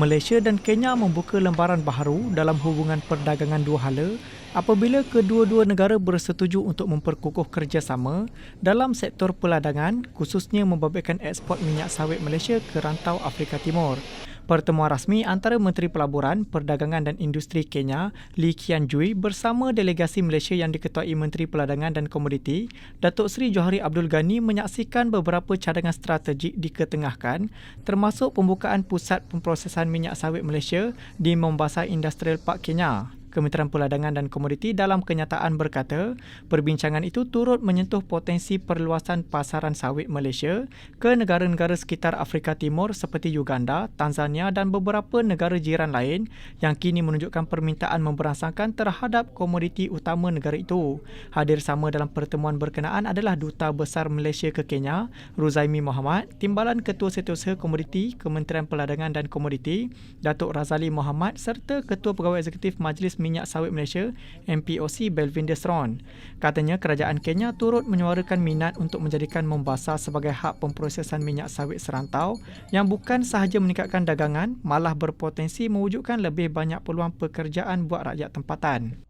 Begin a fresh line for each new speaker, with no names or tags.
Malaysia dan Kenya membuka lembaran baharu dalam hubungan perdagangan dua hala apabila kedua-dua negara bersetuju untuk memperkukuh kerjasama dalam sektor peladangan khususnya membabitkan ekspor minyak sawit Malaysia ke rantau Afrika Timur. Pertemuan rasmi antara Menteri Pelaburan, Perdagangan dan Industri Kenya, Lee Kian Jui bersama delegasi Malaysia yang diketuai Menteri Peladangan dan Komoditi, Datuk Seri Johari Abdul Ghani menyaksikan beberapa cadangan strategik diketengahkan termasuk pembukaan pusat pemprosesan minyak sawit Malaysia di Mombasa Industrial Park Kenya. Kementerian Perdagangan dan Komoditi dalam kenyataan berkata, perbincangan itu turut menyentuh potensi perluasan pasaran sawit Malaysia ke negara-negara sekitar Afrika Timur seperti Uganda, Tanzania dan beberapa negara jiran lain yang kini menunjukkan permintaan memberangsangkan terhadap komoditi utama negara itu. Hadir sama dalam pertemuan berkenaan adalah Duta Besar Malaysia ke Kenya, Ruzaimi Muhammad, Timbalan Ketua Setiausaha Komoditi Kementerian Perdagangan dan Komoditi, Datuk Razali Muhammad serta Ketua Pegawai Eksekutif Majlis Minyak Sawit Malaysia MPOC Belvin Desron. Katanya kerajaan Kenya turut menyuarakan minat untuk menjadikan Mombasa sebagai hub pemprosesan minyak sawit serantau yang bukan sahaja meningkatkan dagangan malah berpotensi mewujudkan lebih banyak peluang pekerjaan buat rakyat tempatan.